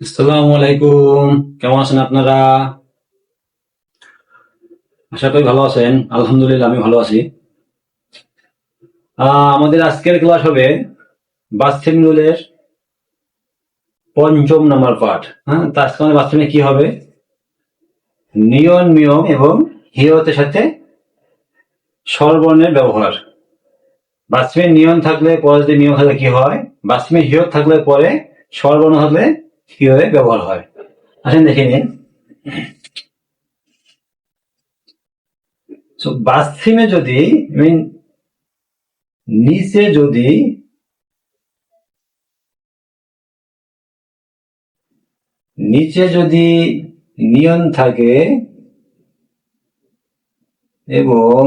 আসসালামু আলাইকুম কেমন আছেন আপনারা? আশা করি ভালো আছেন। আলহামদুলিল্লাহ, আমি ভালো আছি। আমাদের আজকের ক্লাস হবে বাস্তিমুলের পঞ্চম নাম্বার পাঠ। হ্যাঁ তো আজকে আমাদের বাস্তবে কি হবে? নিয়ন নিয়ম এবং হিয়তের সাথে স্বরবর্ণের ব্যবহার। বাস্তবে নিয়ন থাকলে পরে যদি নিয়ম থাকলে কি হয়? বাস্তবে হিয়ত থাকলে পরে স্বরবর্ণ থাকলে কীভাবে ব্যবহার হয়? আসেন, দেখে নিন। বাথরুমে যদি মিন নিচে যদি নিচে যদি নিয়ন থাকে এবং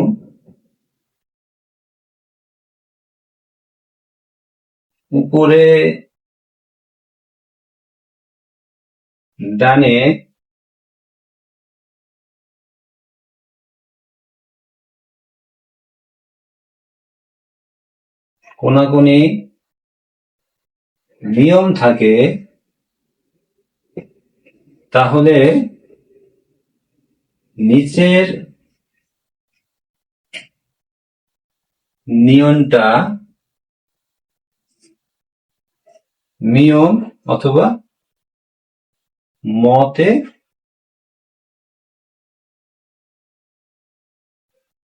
উপরে ডানে কোনাকুনি নিয়ম থাকে তাহলে নিচের নিয়মটা নিয়ম অথবা মতে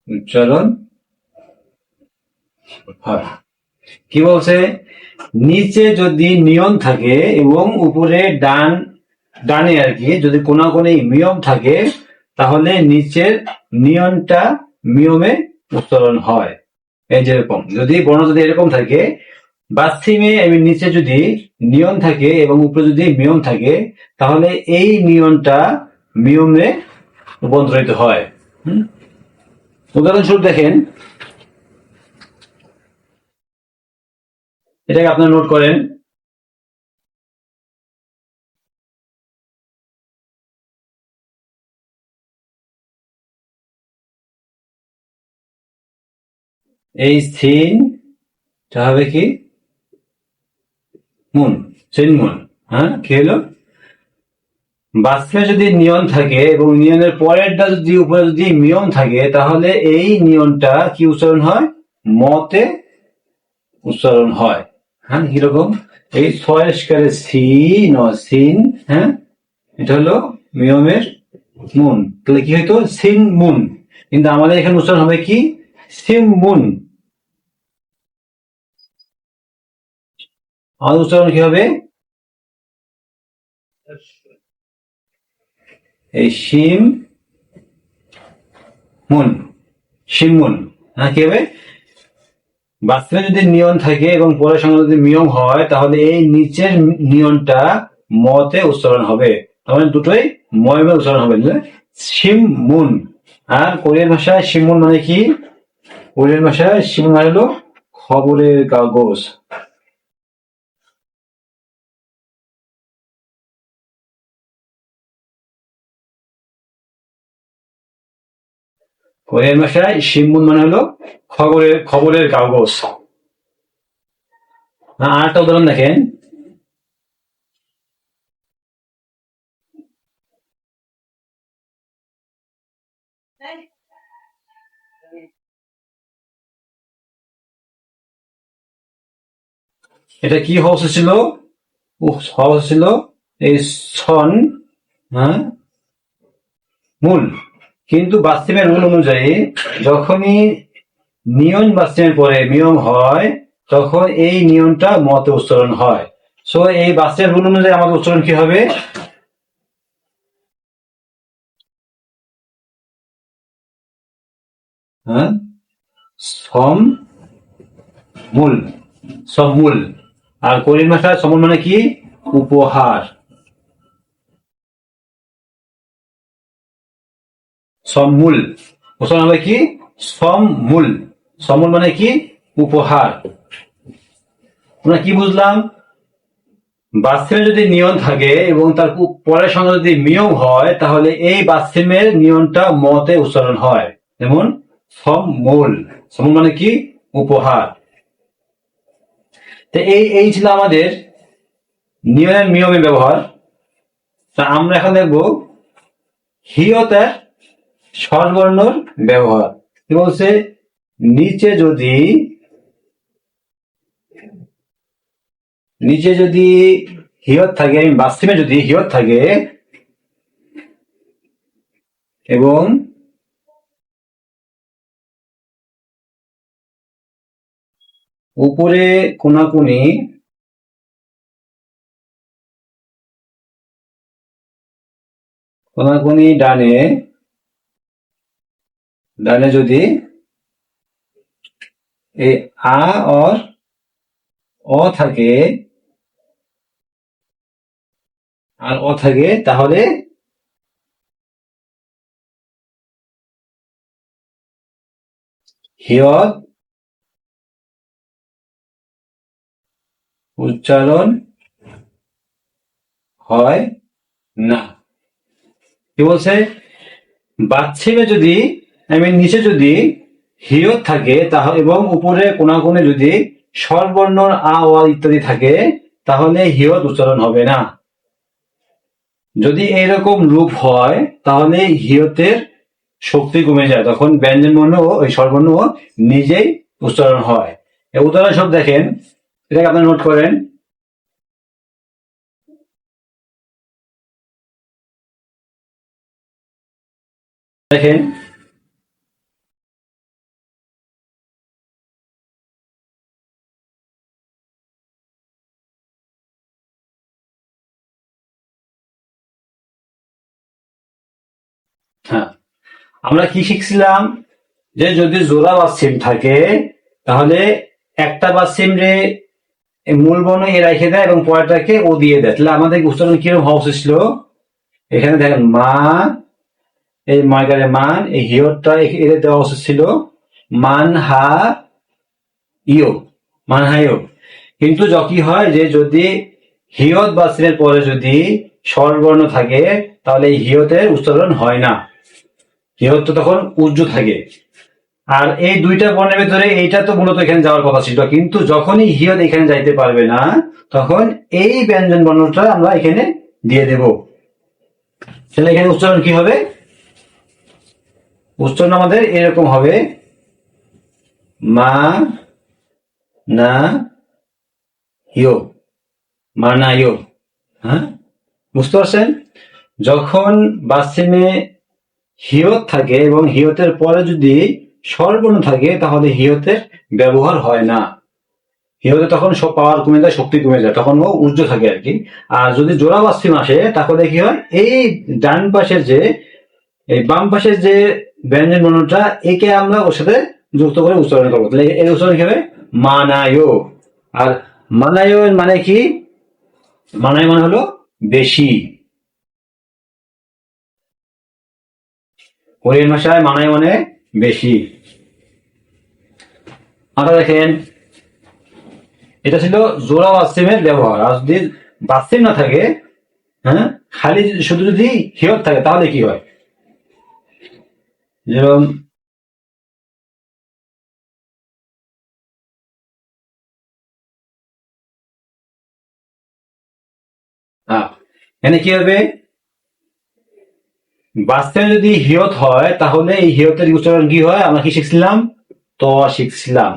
উচ্চারণ কি বলছে? নিচে যদি নিয়ম থাকে এবং উপরে ডান, ডানে আর কি, যদি কোনাকুনি নিয়ম থাকে, তাহলে নিচের নিয়মটা নিয়মে উচ্চারণ হয়। এই যেরকম যদি বর্ণ যদি এরকম থাকে বাথিমে এবং নিচে যদি নিয়ম থাকে এবং উপরে যদি নিয়ম থাকে, তাহলে এই নিয়মটা নিয়মে রূপান্তরিত হয়? উদাহরণস্বরূপ দেখেন। এটাকে আপনারা নোট করেন। এই সিন হবে কি? মুন মুন হ্যাঁ কি হলো বাস্তবে যদি নিয়ম থাকে এবং নিয়মের পরেরটা যদি, উপরে যদি নিয়ম থাকে, তাহলে এই নিয়মটা কি উচ্চারণ হয়? মতে উচ্চারণ হয়। হ্যাঁ কীরকম? এই ছয়স্কারে সি, ন, সিন হ্যাঁ এটা হলো নিয়মের মুন। তাহলে কি হইতো? সিন মুন। কিন্তু আমাদের এখানে উচ্চারণ হবে কি? সিম মুন। আমাদের উচ্চারণ কি হবে? এই শিম মুন। শিমুন হ্যাঁ কি হবে? বাস্তবে যদি নিয়ম থাকে এবং পরের সঙ্গে যদি নিয়ম হয়, তাহলে এই নিচের নিয়মটা মতে উচ্চারণ হবে। তাহলে দুটোই ময়মে উচ্চারণ হবে। বুঝলে? শিম মুন। আর কোরিয়ান ভাষায় শিমুন মানে কি? কোরিয়ান ভাষায় শিমুন মানে হলো খবরের কাগজ। কোরিয়ান ভাষায় শিমুন মানে হলো খবরের খবরের কাগজ। আর একটা উদাহরণ দেখেন। এটা কি উচিত ছিল? হওয়া ছিল এই সন হ্যাঁ? মূল। কিন্তু বাস্তবের রুল অনুযায়ী যখনই নিয়ম বাস্তবের পরে নিয়ম হয়, তখন এই নিয়মটা মতে উচ্চারণ হয়। সো এই বাস্তবের রুল অনুযায়ী আমাদের উচ্চারণ কি হবে? হ্যাঁ? সম মূল। সমূল আর কোরিয়ান ভাষায় সমূল মানে কি? উপহার। সমমূল। উচ্চারণ হবে কি? সমমূল। সমূল মানে কি? উপহার। আমরা কি বুঝলাম? বাথরুমে যদি নিয়ম থাকে এবং তার পরের সঙ্গে যদি নিয়ম হয়, তাহলে এই বাথরুমের নিয়মটা মতে উচ্চারণ হয়। যেমন, সমমূল। সমূল মানে কি? উপহার। তো এই এই ছিল আমাদের নিয়মের নিয়মে ব্যবহার। তা আমরা এখন দেখব হিয়তার স্বরবর্ণর ব্যবহার। কি বলছে? নিচে যদি নিচে যদি হিয়ত থাকে বাস্তবে যদি হিয়ত থাকে, এবং উপরে কোনাকুনি কোনাকুনি ডানে ডানে যদি এই আ और অ থাকে, আর অ থাকে, তাহলে হিয়ত উচ্চারণ হয় না। কি বলছে? বাচ্চিমে যদি আমি নিচে যদি হিয়ত থাকে তাহলে এবং উপরে কোনাকুনে যদি স্বরবর্ণ আ ওয়া ইত্যাদি থাকে, তাহলে হিয়ত উচ্চারণ হবে না। যদি এইরকম রূপ হয়, তাহলে হিয়তের শক্তি কমে যায়। তখন ব্যঞ্জন বর্ণ ওই স্বরবর্ণ নিজেই উচ্চারণ হয়। উদাহরণ সব দেখেন। এটাকে আপনারা নোট করেন। দেখেন। হ্যাঁ। আমরা কি শিখছিলাম? যে যদি জোড়া বাসিম থাকে, তাহলে একটা বাসিম রে মূল বর্ণ এ রেখে দেয় এবং পরেরটাকে ও দিয়ে দেয়। তাহলে আমাদের উচ্চারণ কীরকম হওয়া উচিত ছিল? এখানে দেখেন, মা, এই মার্গারে মান, এই হিওরটা এদের দেওয়া উচিত ছিল, মান হা ইও মান হা ইও কিন্তু যখন হয় যে যদি হিয়ত বাসিমের পরে যদি স্বরবর্ণ থাকে, তাহলে এই হিয়তের উচ্চারণ হয় না। হিয়ত তো তখন? উজ্জ থাকে। আর এই দুইটা বর্ণের ভিতরে এইটা তো মূলত এখানে যাওয়ার কথা ছিল। কিন্তু যখনই হিয়ত এখানে যাইতে পারবে না, তখন এই ব্যঞ্জন বর্ণটা আমরা এখানে দিয়ে দেব। তাহলে এখানে উচ্চারণ কি হবে? উচ্চারণ আমাদের এরকম হবে। মা, না ইয়ো মা, না ইয়ো হ্যাঁ? বুঝতে পারছেন? যখন বাসিমে হিয়ত থাকে এবং হিয়তের পরে যদি স্বরবর্ণ থাকে, তাহলে হিয়তের ব্যবহার হয় না। হিয়তে তখন সব পাওয়ার কমে যায়, শক্তি কমে যায়, তখন ও উজ্জ থাকে আর কি। আর যদি জোড়া বাসিম আসে তাহলে কি হয়? এই ডান পাশের যে, এই বাম পাশের যে ব্যঞ্জন বর্ণটা, একে আমরা ওর সাথে যুক্ত করে উচ্চারণ করব। তাহলে এর উচ্চারণ হবে? মানায়ো। আর মানায়ো মানে কি? মানায় মানে হলো বেশি। কোরিয়ান ভাষায় মানায় মানে বেশি। আমরা দেখেন, এটা ছিল জোড়া বাসিমের ব্যবহার। আর যদি বাসিম না থাকে হ্যাঁ খালি শুধু যদি হিয়ত থাকে, তাহলে কি হয়? যেরকম এখানে কি হবে? বাস্তবে যদি হিয়ত হয়, তাহলে এই হিয়তের উচ্চারণ কি হয়? আমরা কি শিখছিলাম? তো শিখছিলাম।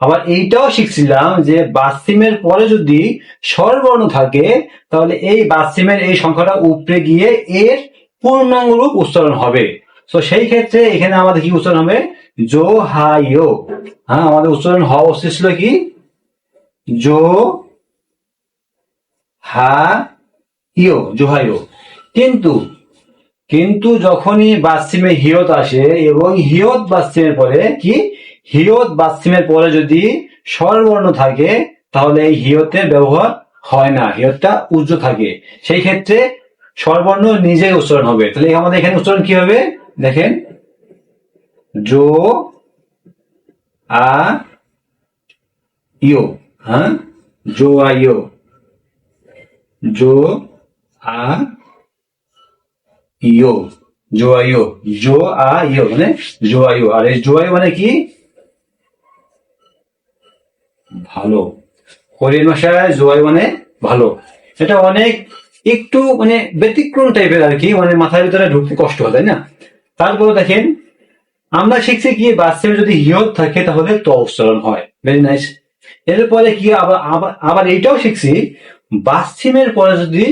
আবার এইটাও শিখছিলাম যে বাসিমের পরে যদি স্বরবর্ণ থাকে, তাহলে এই বাসিমের এই সংখ্যাটা উপরে গিয়ে এর পূর্ণাঙ্গ রূপ উচ্চারণ হবে। তো সেই ক্ষেত্রে এখানে আমাদের কি উচ্চারণ হবে? জো হা, ইয়ো। হ্যাঁ আমাদের উচ্চারণ হওয়া উচিত ছিল কি? জো হা, ইয়ো জোহাইও কিন্তু কিন্তু যখনই বাসিমে হিয়ত আসে এবং হিয়ত বাসিমের পরে কি? হিয়ত বাসিমের পরে যদি স্বরবর্ণ থাকে, তাহলে এই হিয়তের ব্যবহার হয় না। হিয়তটা উজ্জ থাকে। সেই ক্ষেত্রে স্বরবর্ণ নিজেই উচ্চারণ হবে। তাহলে আমাদের এখানে উচ্চারণ কি হবে? দেখেন। জো আ, ইয়ো। হ্যাঁ? জো আ, ইয়ো। জো আ ইয়ো জো আ ইয়ো জো আ ইয়ো মানে জো আ ইয়ো আর এই জো আ ইয়ো মানে কি? ভালো। কোরিয়ান ভাষায় জো আ ইয়ো মানে ভালো। এটা অনেক একটু মানে ব্যতিক্রম টাইপের আর কি মানে মাথার ভিতরে ঢুকতে কষ্ট হয়, তাই না? তারপরে দেখেন, আমরা শিখছি কি, বাস্তবে যদি হিয়ত থাকে তাহলে ত উচ্চারণ হয়। ভেরি নাইস এরপরে কি আবার আবার এইটাও শিখছি বাস্থিমের পরে যদি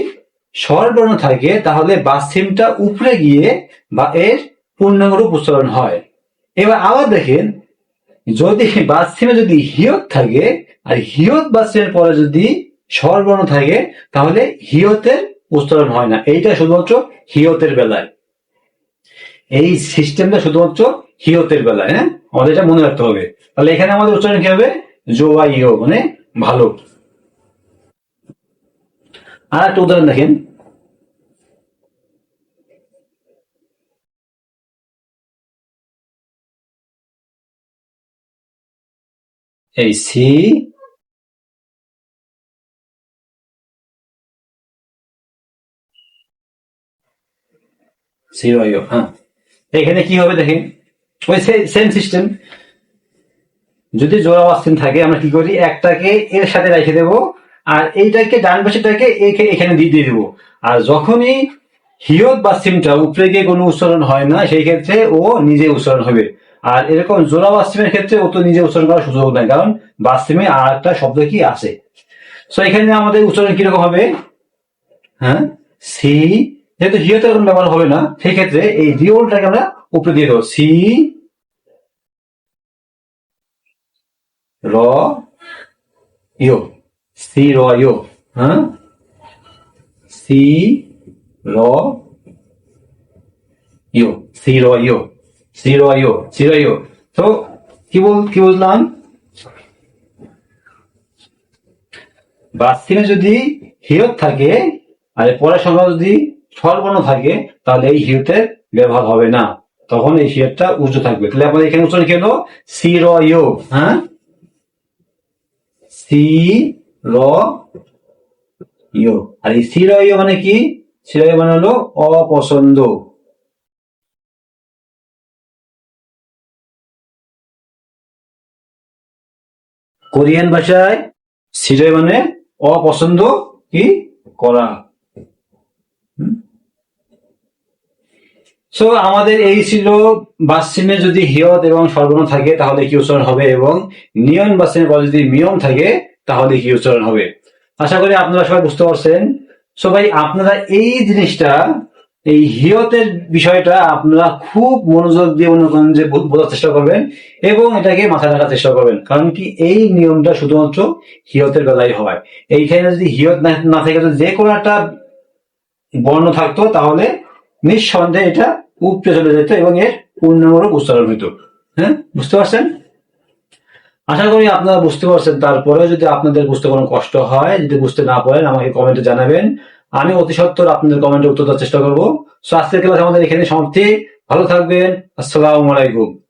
স্বরবর্ণ থাকে, তাহলে বাস্থিমটা উপরে গিয়ে বা এর পূর্ণাঙ্গ রূপ উচ্চারণ হয়। এবার আবার দেখেন, যদি বাস্থিমে যদি হিয়ত থাকে, আর হিয়ত বাস্থিমের পরে যদি স্বরবর্ণ থাকে, তাহলে হিয়তের উচ্চারণ হয় না। এইটা শুধুমাত্র হিয়তের বেলায়। এই সিস্টেমটা শুধুমাত্র হিয়তের বেলায় হ্যাঁ? আমাদের এটা মনে রাখতে হবে। তাহলে এখানে আমাদের উচ্চারণ কি হবে? জোয়া ইয় মানে ভালো। আর একটা উদাহরণ দেখেন। এই সি জিরো ইউ হ্যাঁ এখানে কি হবে দেখেন ওই সেম সিস্টেম যদি জোড়া অস্তিন থাকে, আমরা কি করি? একটাকে এর সাথে রেখে দেব, আর এইটাকে ডান পাশেটাকে এখে- এখানে দিয়ে দিয়ে দেবো। আর যখনই হিয়ত বা সিমটা উপরে গিয়ে কোনো উচ্চারণ হয় না, সেই ক্ষেত্রে ও নিজে উচ্চারণ হবে। আর এরকম জোড়া বাস্তিমের ক্ষেত্রে ও তো নিজে উচ্চারণ করার সুযোগ নাই, কারণ বাস্তিমে আর একটা শব্দ কি আছে? সো এখানে আমাদের উচ্চারণ কীরকম হবে? হ্যাঁ? সি যেহেতু হিয়তের কোনো ব্যবহার হবে না, সেই ক্ষেত্রে এই রিওলটাকে আমরা উপরে দিয়ে দেবো। সি র ইয়ো সি র ইয়ো হ্যাঁ? সি র ইয়ো সি র ইয়ো সি র ইয়ো সি র ইয়ো তো কি বল, কি বুঝলাম? বাস্তিনে যদি হিয়ত থাকে আর পরের সংখ্যা যদি স্বরবর্ণ থাকে, তাহলে এই হিয়তের ব্যবহার হবে না। তখন এই হিয়তটা উঁচু থাকবে। তাহলে আমাদের এখানে উচ্চারণ কি হলো? সি র ইয়ো হ্যাঁ? সি র ইয়ো আর এই সি মানে কি? সি মানে হলো অপছন্দ। কোরিয়ান ভাষায় সিরয় মানে অপছন্দ কি? করা। সো আমাদের এই ছিল বাসিমে যদি হিয়ত এবং সর্বর্ণ থাকে, তাহলে কি উচ্চারণ হবে? এবং নিয়ন বাসিমের পরে যদি মিয়ম থাকে, তাহলে কি উচ্চারণ হবে? আশা করি আপনারা সবাই বুঝতে পারছেন। সো ভাই, আপনারা এই জিনিসটা এই হিয়তের বিষয়টা আপনারা খুব মনোযোগ দিয়ে মনে করেন যে বোঝার চেষ্টা করবেন এবং এটাকে মাথায় রাখার চেষ্টা করবেন। কারণ কি এই নিয়মটা শুধুমাত্র হিয়তের বেলায় হয়। এইখানে যদি হিয়ত না থাকে যে কোনো একটা বর্ণ থাকতো, তাহলে নিঃসন্দেহে এটা উপরে চলে যেত এবং এর পূর্ণাঙ্গ উচ্চারণ হইতো। হ্যাঁ? বুঝতে পারছেন? আশা করি আপনারা বুঝতে পারছেন। তারপরে যদি আপনাদের বুঝতে কোনো কষ্ট হয়, যদি বুঝতে না পারেন, আমাকে কমেন্টে জানাবেন। আমি অতি সত্তর আপনাদের কমেন্টে উত্তর দেওয়ার চেষ্টা করব। সো আজকের ক্লাস আমাদের এখানে সমাপ্তি। ভালো থাকবেন। আসসালামু আলাইকুম।